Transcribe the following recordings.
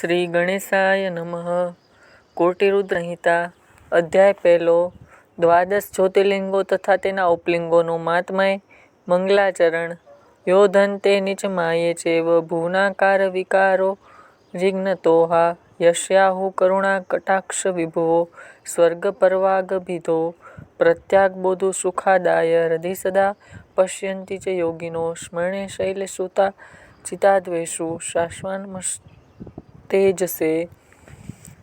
શ્રી ગણેશાય નમઃ. કોટિરુદ્રહિતા, અધ્યાય પહેલો, દ્વાદશ જ્યોતિર્લિંગો તથા તેના ઉપલિંગોનું માત્મય મંગલાચરણ. યોધન ધનતે નિચમાયે ચેવ ભુવનાકાર વિકારો જિજ્ઞતોહા યશ્યાહુ કરુણા કટાક્ષ વિભુવો સ્વર્ગપર્વાગભિધો પ્રત્યાગબોધુ સુખાદાય, હૃદય સદા પશ્યન્તિ ચ યોગિનો, સ્મરણે શૈલસુતા ચિતાદ્વેષુ શાશ્વતમસ્તેજસે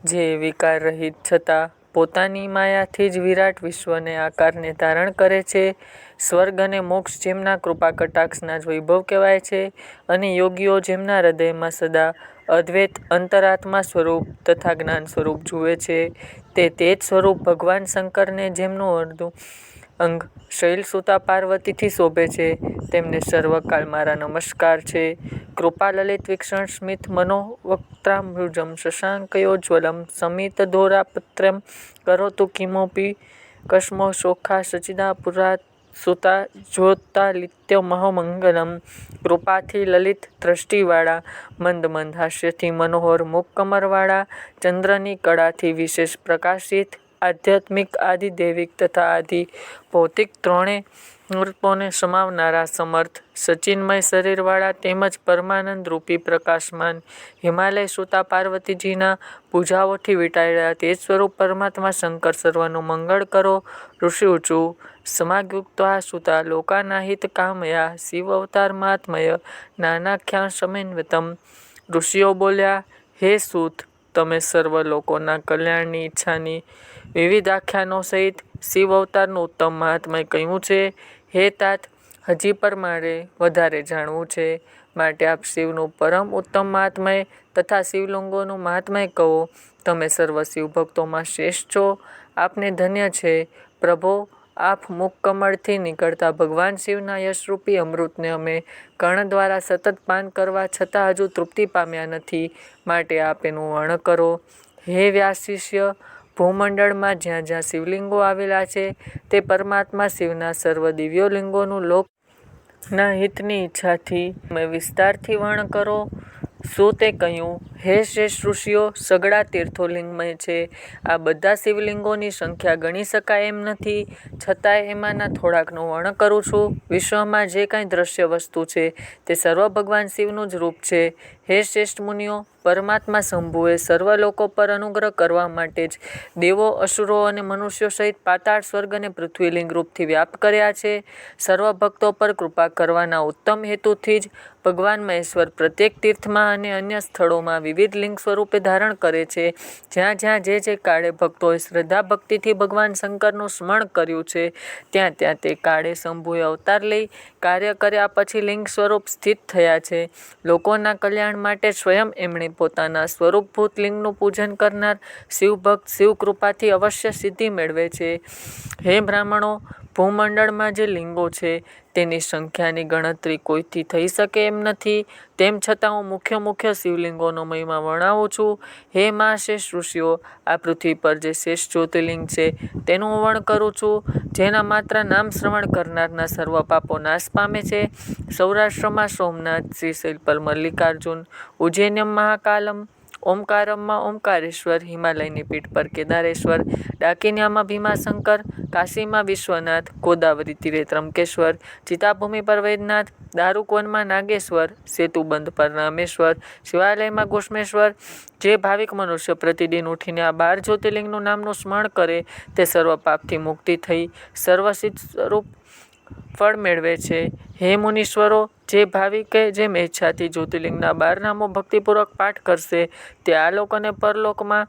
જે વિકાર રહિત છતાં પોતાની માયાથી જ વિરાટ વિશ્વને આકારને ધારણ કરે છે. સ્વર્ગ અને મોક્ષ જેમના કૃપા કટાક્ષના જ વૈભવ કહેવાય છે અને યોગીઓ જેમના હૃદયમાં સદા અદ્વૈત અંતરાત્મા સ્વરૂપ તથા જ્ઞાન સ્વરૂપ જુએ છે. તે તે જ સ્વરૂપ ભગવાન શંકરને જેમનું અર્ધું અંગ. શૈલસુતા પાર્વતીથી શોભે છે. તેમને સર્વકાળ મારા નમસ્કાર છે. કૃપા લલિત વિક્ષણ સ્મિત મનોવક્ત્રાંબુજમ શશાંકયોજ્વલમ કરો કરોતુ કિમોપી કસ્મો શોખા સચિદા પુરા સુતા જ્યોતાલિત્યમહોમંગલમ કૃપાથી લલિત દ્રષ્ટિવાળા મંદ મંદ હાસ્યથી મનોહર મુખ કમરવાળા ચંદ્રની કળાથી વિશેષ પ્રકાશિત આધ્યાત્મિક આધિદૈવિક તથા આધિ ભૌતિક ત્રણેય રૂપોને સમાવનારા સમર્થ, સચિન્મય શરીરવાળા તેમજ પરમાનંદ રૂપી પ્રકાશમાન હિમાલય સુતા પાર્વતીજીના પૂજાઓથી વીંટાળેલા તે સ્વરૂપ પરમાત્મા શંકર સર્વનું મંગળ કરો, ઋષિ ઊચું સમાયુક્તા સુતા લોકાનાહિત કામયા, શિવ અવતાર મહાત્મય નાનાખ્યા સમન્વતમ, ઋષિઓ બોલ્યા, હે સૂત તમે સર્વ લોકોના કલ્યાણની ઈચ્છાની વિવિધ આખ્યાનો સહિત શિવ અવતારનું ઉત્તમ મહાત્મય કહ્યું છે. હે તાત, હજી પર મારે વધારે જાણવું છે. માટે આપ શિવનું પરમ ઉત્તમ મહાત્મય તથા શિવલિંગોનું મહાત્મય કહો. તમે સર્વ શિવ ભક્તોમાં શ્રેષ્ઠ છો. આપને ધન્ય છે. પ્રભો આપ મુખકમળથી નીકળતા ભગવાન શિવના યશરૂપી અમૃતને અમે કર્ણ દ્વારા સતત પાન કરવા છતાં હજુ તૃપ્તિ પામ્યા નથી. માટે આપ એનું વર્ણ કરો. હે વ્યાસ શિષ્ય, ભૂમંડળમાં જ્યાં જ્યાં શિવલિંગો આવેલા છે, તે પરમાત્મા શિવના સર્વ દિવ્યોલિંગોનું લોકના હિતની ઈચ્છાથી મેં વિસ્તારથી વર્ણ કરો. શું તે કહ્યું? હે શ્રેષ્ઠ ઋષિઓ, સગળા તીર્થો લિંગમય છે. આ બધા શિવલિંગોની સંખ્યા ગણી શકાય એમ નથી. છતાંય એમાંના થોડાકનું વર્ણ કરું છું. વિશ્વમાં જે કાંઈ દ્રશ્ય વસ્તુ છે તે સર્વ ભગવાન શિવનું જ રૂપ છે. હે શ્રેષ્ઠ મુનિઓ, પરમાત્મા શંભુએ સર્વ લોકો પર અનુગ્રહ કરવા માટે જ દેવો, અસુરો અને મનુષ્યો સહિત પાતાળ સ્વર્ગ અને પૃથ્વીલિંગ રૂપથી વ્યાપ કર્યા છે. સર્વ ભક્તો પર કૃપા કરવાના ઉત્તમ હેતુથી જ ભગવાન મહેશ્વર પ્રત્યેક તીર્થમાં અને અન્ય સ્થળોમાં વિવિધ લિંગ સ્વરૂપે ધારણ કરે છે. જ્યાં જ્યાં જે જે કાળે ભક્તોએ શ્રદ્ધા ભક્તિથી ભગવાન શંકરનું સ્મરણ કર્યું છે, ત્યાં ત્યાં તે કાળે શંભુએ અવતાર લઈ કાર્ય કર્યા પછી લિંગ સ્વરૂપ સ્થિત થયા છે. લોકોના કલ્યાણ માટે સ્વયં એમણે પોતાના સ્વરૂપભૂત લિંગનું પૂજન કરનાર શિવભક્ત શિવકૃપાથી અવશ્ય સિદ્ધિ મેળવે છે. હે બ્રાહ્મણો ભૂમંડળમાં જે લિંગો છે, તેની સંખ્યાની ગણતરી કોઈથી થઈ શકે એમ નથી. તેમ છતાં હું મુખ્ય મુખ્ય શિવલિંગોનો મહિમા વર્ણવું છું. હે મા શેષ ઋષિઓ, આ પૃથ્વી પર જે શેષ જ્યોતિર્લિંગ છે, તેનું વર્ણ કરું છું. જેના માત્ર નામ શ્રવણ કરનારના સર્વ પાપો નાશ પામે છે. સૌરાષ્ટ્રમાં સોમનાથ શ્રીશૈલ પર મલ્લિકાર્જુન, ઉજ્જૈનમ મહાકાલમ ઓમકારમમાં ઓમકારેશ્વર, હિમાલયની પીઠ પર કેદારેશ્વર, ડાકિન્યામાં ભીમાશંકર, કાશીમાં વિશ્વનાથ ગોદાવરી તીરે ત્રંકેશ્વર ચિતાભૂમિ પર વૈદ્યનાથ, દારૂકોનમાં નાગેશ્વર, સેતુબંધ પર રામેશ્વર, શિવાલયમાં ઘોષમેશ્વર જે ભાવિક મનુષ્ય પ્રતિદિન ઉઠીને આ બાર જ્યોતિર્લિંગનું નામનું સ્મરણ કરે તે સર્વ પાપથી મુક્તિ થઈ. સર્વસિદ્ધ સ્વરૂપ ફળ મેળવે છે. હે મુનીશ્વરો, જે ભાવિકે જેમ ઈચ્છાથી જ્યોતિર્લિંગના બાર નામો ભક્તિપૂર્વક પાઠ કરશે, તે આ લોક અને પરલોકમાં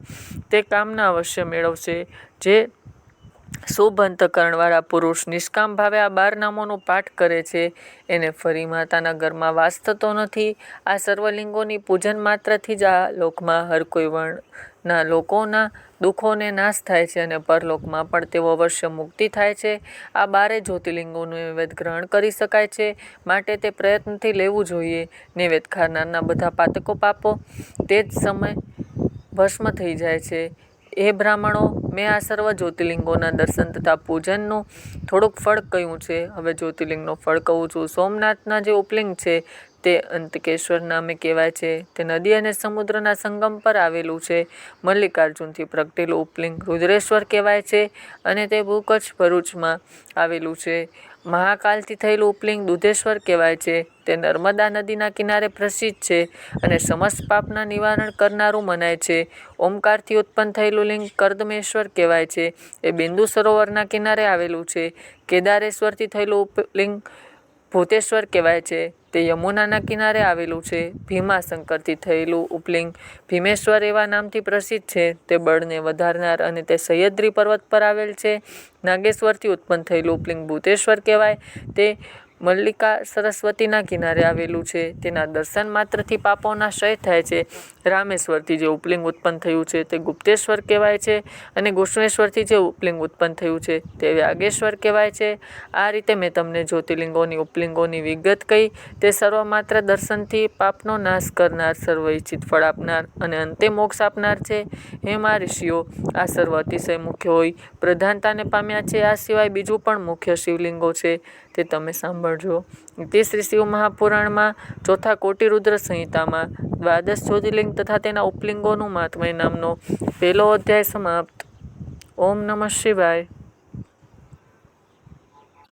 તે કામના અવશ્ય મેળવશે. જે શુભ અંતકરણવાળા પુરુષ નિષ્કામ ભાવે આ બાર નામોનું પાઠ કરે છે, એને ફરી માતાના ઘરમાં વાસ થતો નથી. આ સર્વલિંગોની પૂજન માત્રથી જ આ લોકમાં હર કોઈ વર્ણના લોકોના દુઃખોને નાશ થાય છે અને પરલોકમાં પણ તેઓ અવશ્ય મુક્તિ થાય છે. આ બારે જ્યોતિર્લિંગોનું નૈવેદ ગ્રહણ કરી શકાય છે. માટે તે પ્રયત્નથી લેવું જોઈએ. નૈવેદ ખાનારના બધા પાતકો પાપો તે જ સમય ભસ્મ થઈ જાય છે. એ બ્રાહ્મણો, મેં આ સર્વ જ્યોતિર્લિંગોના દર્શન તથા પૂજનનું થોડુંક ફળ કહ્યું છે. હવે જ્યોતિર્લિંગનું ફળ કહું છું. સોમનાથના જે ઉપલિંગ છે તે અંતકેશ્વર નામે કહેવાય છે. તે નદી અને સમુદ્રના સંગમ પર આવેલું છે. મલ્લિકાર્જુનથી પ્રગટેલું ઉપલિંગ રુદ્રેશ્વર કહેવાય છે અને તે ભૂકચ્છ ભરૂચમાં આવેલું છે. મહાકાલથી થયેલું ઉપલિંગ દુધેશ્વર કહેવાય છે. તે નર્મદા નદીના કિનારે પ્રસિદ્ધ છે અને સમસ્ત પાપના નિવારણ કરનારું મનાય છે. ઓમકારથી ઉત્પન્ન થયેલું લિંગ કર્દમેશ્વર કહેવાય છે. એ બિંદુ સરોવરના કિનારે આવેલું છે. કેદારેશ્વરથી થયેલું ઉપલિંગ ભૂતેશ્વર કહેવાય છે. તે યમુનાના કિનારે આવેલું છે. ભીમાશંકરથી થયેલું ઉપલિંગ ભીમેશ્વર એવા નામથી પ્રસિદ્ધ છે. તે બળને વધારનાર અને તે સહ્યદ્રી પર્વત પર આવેલ છે. નાગેશ્વરથી ઉત્પન્ન થયેલું ઉપલિંગ ભૂતેશ્વર કહેવાય. તે મલ્લિકા સરસ્વતીના કિનારે આવેલું છે. તેના દર્શન માત્રથી પાપોના ક્ષય થાય છે. રામેશ્વરથી જે ઉપલિંગ ઉત્પન્ન થયું છે તે ગુપ્તેશ્વર કહેવાય છે અને ઘૃષ્ણેશ્વરથી જે ઉપલિંગ ઉત્પન્ન થયું છે તે વ્યાગેશ્વર કહેવાય છે. આ રીતે મેં તમને જ્યોતિર્લિંગોની, ઉપલિંગોની વિગત કહી. તે સર્વ માત્ર દર્શનથી પાપનો નાશ કરનાર સર્વ ઈચ્છિત ફળ આપનાર અને અંતે મોક્ષ આપનાર છે. હે મા ઋષિઓ, આ સર્વ અતિશય મુખ્ય હોય. પ્રધાનતાને પામ્યા છે. આ સિવાય બીજું પણ મુખ્ય શિવલિંગો છે. તે તમે સાંભળજો. તે શ્રી શિવ મહાપુરાણમાં ચોથા કોટિરુદ્ર સંહિતામાં દ્વાદશ જ્યોતિર્લિંગ તથા તેના ઉપલિંગોનું મહાત્મય નામનો પહેલો અધ્યાય સમાપ્ત. ઓમ નમઃ શિવાય.